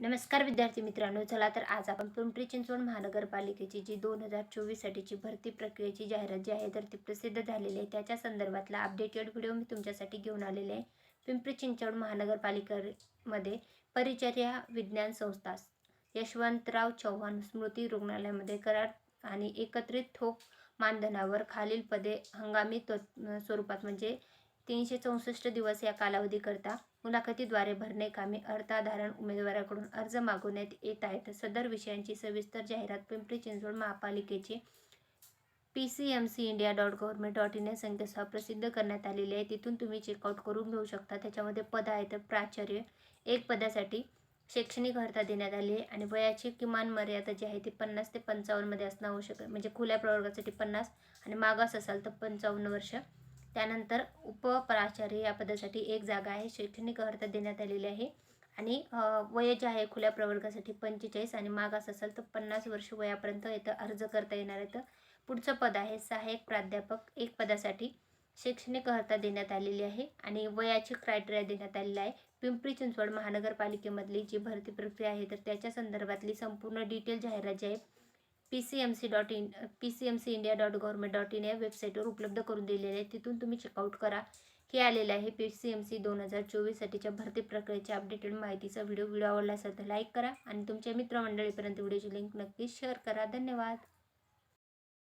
नमस्कार विद्यार्थी मित्रांनो चला तर आज आपण पिंपरी चिंचवड महानगरपालिकेची जी दोन हजार चोवीससाठीची भरती प्रक्रियेची जाहिरात जी आहे तर ती प्रसिद्ध झालेली आहे. त्याच्या संदर्भातला अपडेटेड व्हिडिओ मी तुमच्यासाठी घेऊन आलेले आहे. पिंपरी चिंचवड महानगरपालिकेमध्ये परिचर्या विज्ञान संस्था यशवंतराव चव्हाण स्मृती रुग्णालयामध्ये करार आणि एकत्रित ठोक मानधनावर खालील पदे हंगामी त्व स्वरूपात म्हणजे तीनशे चौसष्ट दिवस या कालावधीकरता मुलाखतीद्वारे भरणे कामे अर्थाधारण उमेदवाराकडून अर्ज मागवण्यात येत आहेत. सदर विषयांची सविस्तर जाहिरात पिंपरी चिंचवड महापालिकेची P C M C India dot government dot in या संकेतस्थळ प्रसिद्ध करण्यात आलेली आहे. तिथून तुम्ही चेकआउट करून घेऊ शकता. त्याच्यामध्ये पद आहेत. प्राचार्य एक पदासाठी शैक्षणिक अर्हता देण्यात आली आहे आणि वयाची किमान मर्यादा जी आहे ती पन्नास ते पंचावन्नमध्ये असणं आवश्यक आहे. म्हणजे खुल्या प्रवर्गासाठी पन्नास आणि मागास असाल तर पंचावन्न वर्ष त्यानंतर उपप्राचार्य या पदासाठी एक जागा आहे. शैक्षणिक अर्हता देण्यात आलेली आहे. आणि वय जे आहे खुल्या प्रवर्गासाठी पंचेचाळीस आणि मागास असेल तर पन्नास वर्ष वयापर्यंत इथं अर्ज करता येणार आहे तर पुढचं पद आहे सहाय्यक प्राध्यापक. एक पदासाठी शैक्षणिक अर्हता देण्यात आलेली आहे आणि वयाची क्रायटेरिया देण्यात आलेला आहे. पिंपरी चिंचवड महानगरपालिकेमधली जी भरती प्रक्रिया आहे तर त्याच्या संदर्भातली संपूर्ण डिटेल जाहिरात जी आहे P C M C dot in P C M C India dot government dot in या वेबसाईटवर उपलब्ध करून दिलेले आहे तिथून तुम्ही चेकआउट करा. हे आलेलं आहे पी सी एम सी दोन हजार चोवीससाठीच्या भरती प्रक्रियेच्या अपडेटेड माहितीचा व्हिडिओ व्हिडिओ आवडला असेल तर लाईक करा आणि तुमच्या मित्रमंडळीपर्यंत व्हिडिओची लिंक नक्कीच शेअर करा. धन्यवाद.